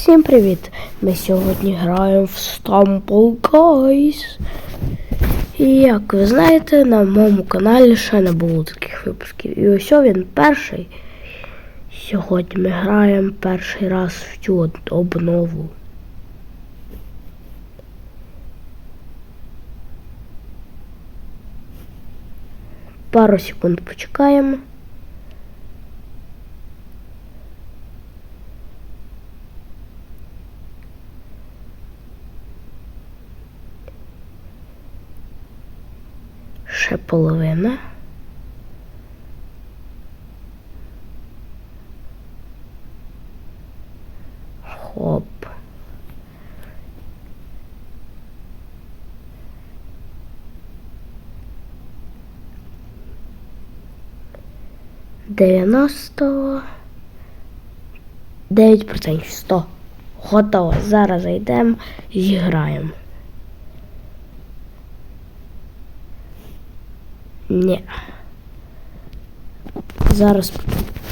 Всім привіт! Ми сьогодні граємо в Stumble Guys. І як ви знаєте, на моєму каналі ще не було таких випусків. І ось він перший. Сьогодні ми граємо перший раз в цю обнову. Пару секунд почекаємо. Ще половина. Хоп. Дев'яносто. Дев'ять процентів. Сто. Готово. Зараз зайдемо і граємо. Ні. Зараз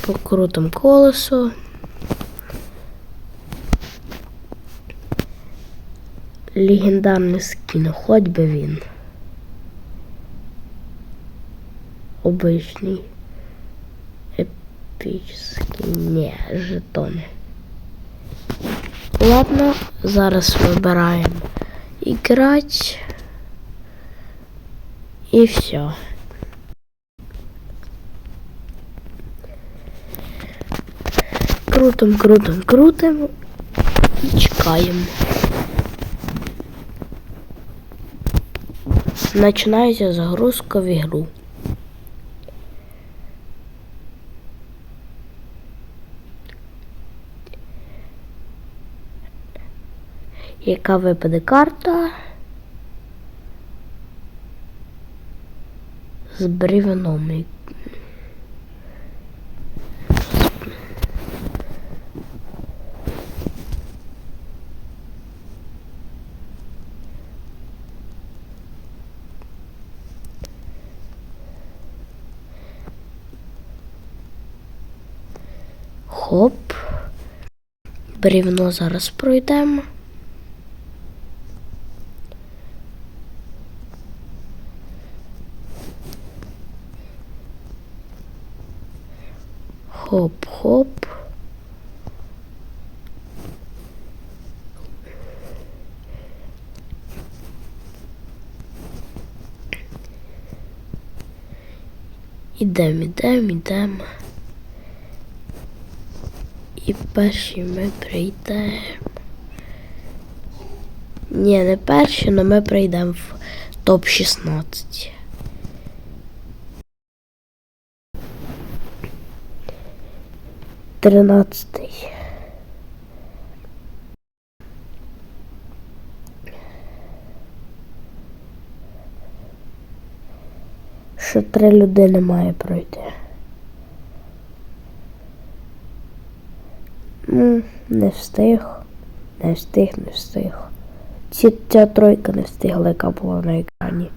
покрутим колесо. Легендарний скін, хоч би він. Обичний. Епічний. Ні, жетони. Ладно, зараз вибираємо іграть. І все. Крутим, крутим, крутим і чекаємо. Починається загрузка в ігру. Яка випаде карта? З бревном. Хоп. Бревно зараз пройдемо. Хоп-хоп. Ідем, ідем, ідем. І перші ми прийдемо. Ні, не перші, але ми прийдемо в топ-16. Тринадцятий. Ще три людини має пройти. Ну, не встиг, не встиг, не встиг. Ці, ця тройка не встигла, яка була на екрані.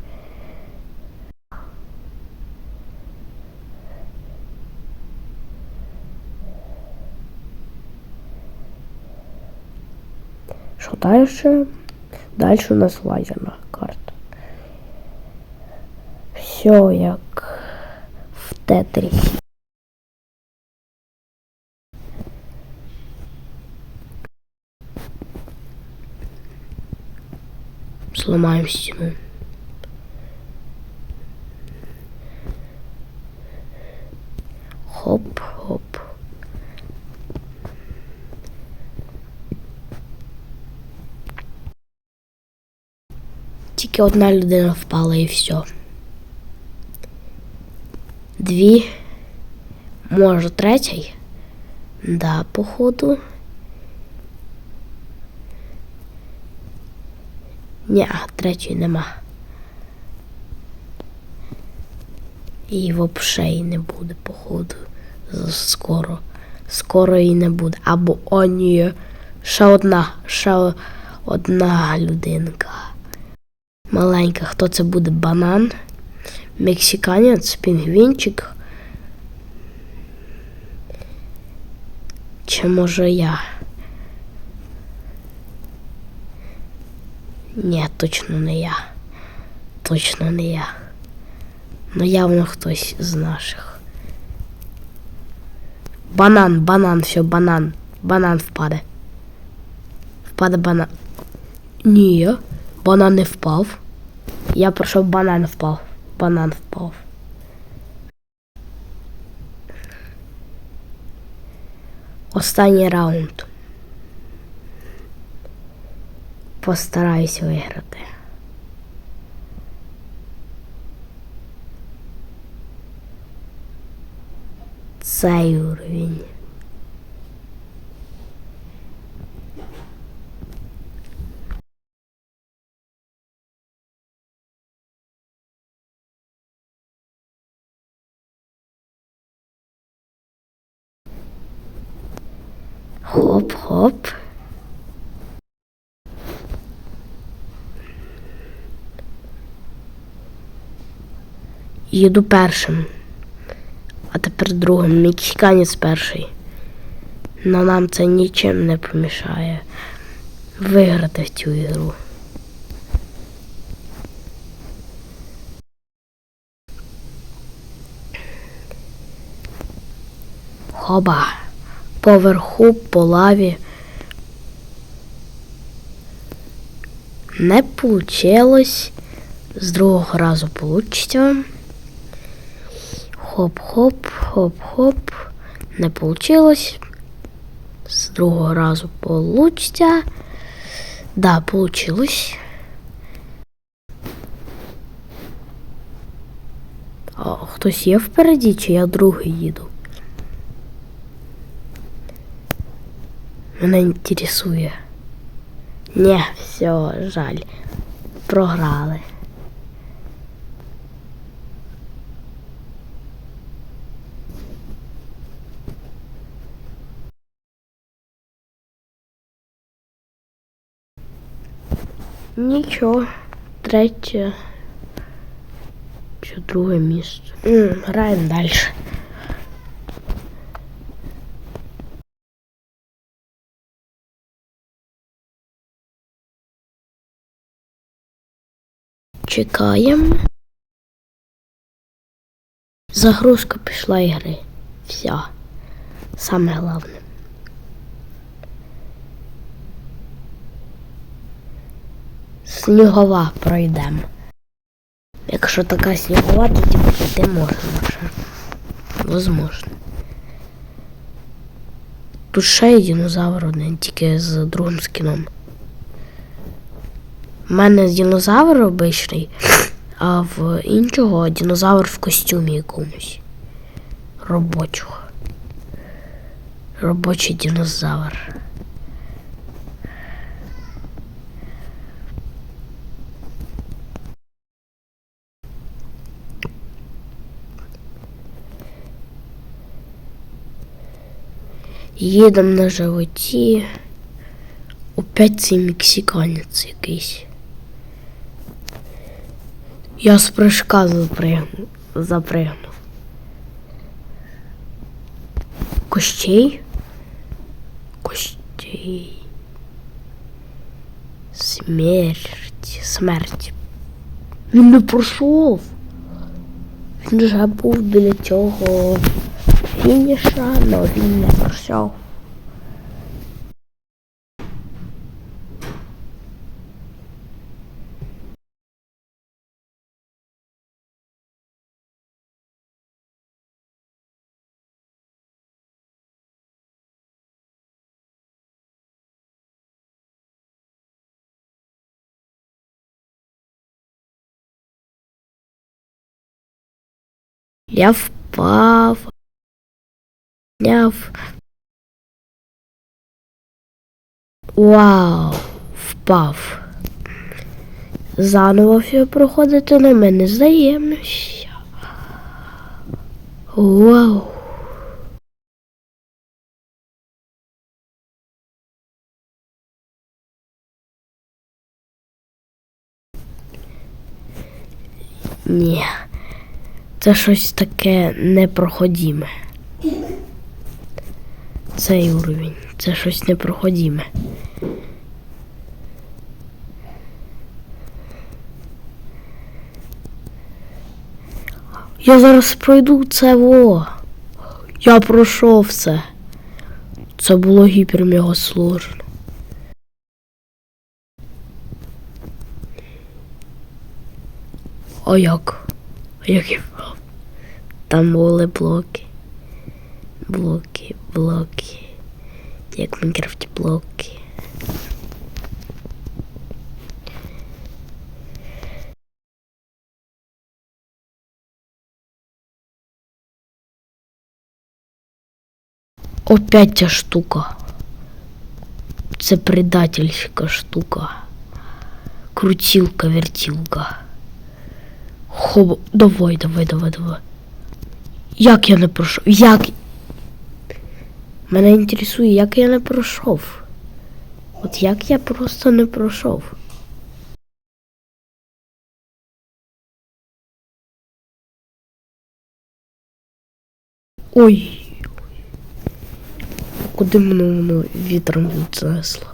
Що далі? Далі у нас лазерна карта. Все як в тетрісі. Сломаем стену. Хоп, хоп. Тільки одна людина впала і все. Дві. Може, третій? Да, походу. Ні, третьої нема. І взагалі не буде, походу. Скоро. Скоро і не буде. Або о, ні. Ще одна, ще одна людинка. Маленька, хто це буде? Банан, мексиканець, пінгвінчик. Чи може я? Ні, точно не я. Точно не я. Ну явно хтось з наших. Банан, банан, все, банан. Банан впаде. Впаде банан. Ні, банан не впав. Я пройшов банан впав. Банан впав. Останній раунд. Постараюсь виграти. Цей уровень. Хоп-хоп. Їду першим. А тепер другим. Мексиканець перший. Но нам це нічим не помішає виграти в цю ігру. Хоба. Поверху по лаві. Не получилось. З другого разу получиться. Хоп-хоп, хоп-хоп. Не получилось. З другого разу получится. Да, получилось. А хтось є впереді, чи я другий їду? Мене інтересує. Не, все, жаль. Програли. Нічого. Третє. Чи друге місце. М, Граємо далі. Чекаємо. Загрузка пішла ігри. Все. Саме головне. Снігова пройдемо. Якщо така снігова, то типу піти можна вже. Возможно. Тут ще є динозавр один, тільки з другим скіном. У мене динозавр обичний, а в іншого динозавр в костюмі якомусь. Робочого. Робочий динозавр. Їдемо на животі. Опять цей мексиканець якийсь. Я з прыжка запригнув. Кощей? Кощей. Смерть. Смерть. Він не пройшов. Він вже був біля цього фініша, але він не пройшов. Я впав. Няв. Вау, впав. Заново все проходити на мене взаємності. Вау. Ні. Це щось таке непроходіме цей уровень. Це щось непроходіме. Я зараз пройду це во. Я пройшов це. Це було гіпермега сложно. А як? А як я Там були блоки. Блоки, блоки. Як в Майнкрафті блоки. Опять ця штука. Це предательська штука. Крутілка, вертілка. Хоб... Давай, давай, давай, давай. Як я не пройшов? Як? Мене інтересує, як я не пройшов. От як я просто не пройшов. Ой. Куди мене воно вітром віднесло?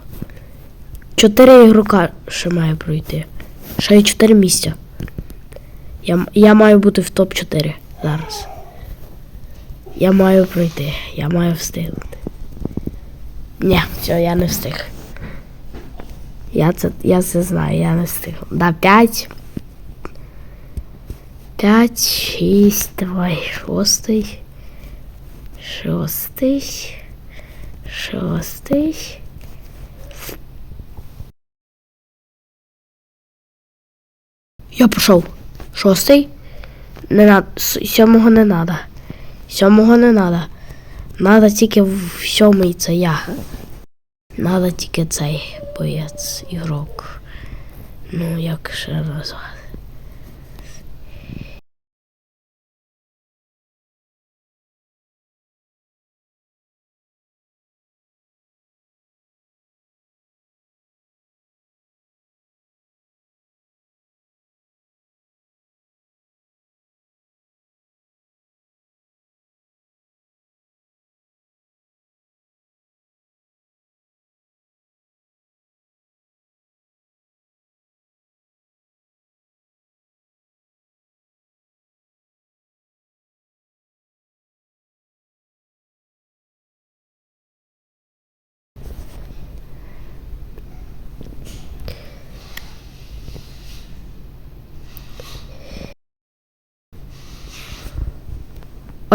Чотири ігрока ще має пройти. Ще є чотири місця. Я, я маю бути в топ-4 зараз. Я маю пройти. Я маю встигнути. Ні, все, я не встиг. Я це, я це знаю, я не встиг. Да, 5. 5, 6, давай, шостий. Шостий. Шостий. Я пішов. Шостий. Не надо. Сьомого не надо. Сьомого не треба. Надо тільки в сьомий це я. Надо тільки цей боєць, ігрок. Ну, як ще назвати.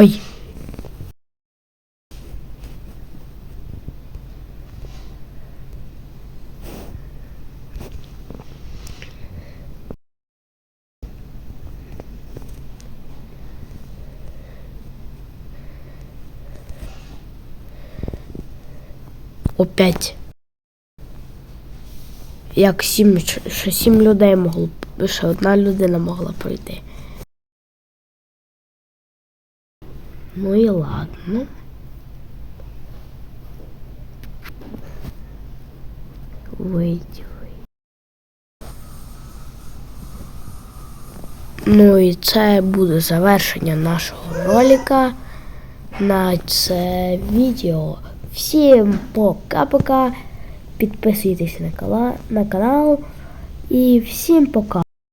Ой. Опять. Як сім, ще сім людей могло, ще одна людина могла пройти. Ну і ладно. Вийдь, вийдь. Ну і це буде завершення нашого ролика на це відео. Всім пока-пока. Підписуйтесь на канал. І всім пока.